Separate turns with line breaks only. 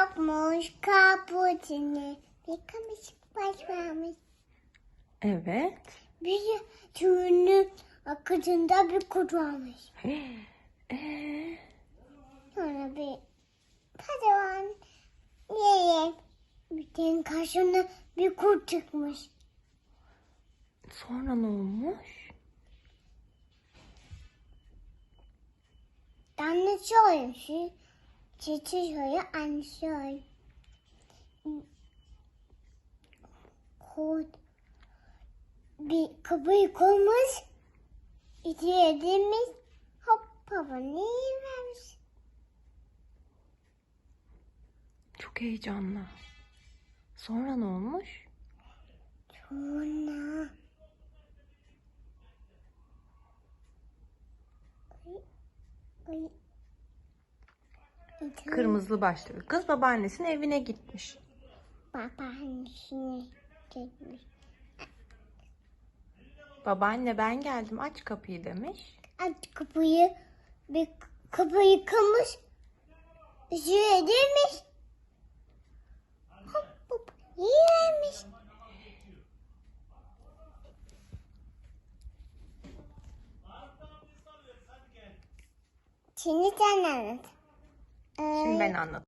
yokmuş kaputini. Bir kamışık baş varmış.
Evet.
Bir suyunun akıcında bir kurt varmış.
Ee,
Sonra bir padavan yiyip bütün karşına bir kurt çıkmış.
sonra ne olmuş?
Anne söylemiş. Şöyle anne söyle. Kurt bir kapıyı koymuş. İçeri demiş. Hop babanı vermiş.
Çok heyecanlı. Sonra ne olmuş?
Sonra Ay, ay. İçeri
Kırmızılı başlı bir kız babaannesinin evine gitmiş.
Babaannesine gitmiş.
Babaanne ben geldim aç kapıyı demiş.
Aç kapıyı bir kapıyı kırmış. Şuraya demiş. Hop hop yemiş. Şimdi sen anlat. Ee,
Şimdi ben anlatayım.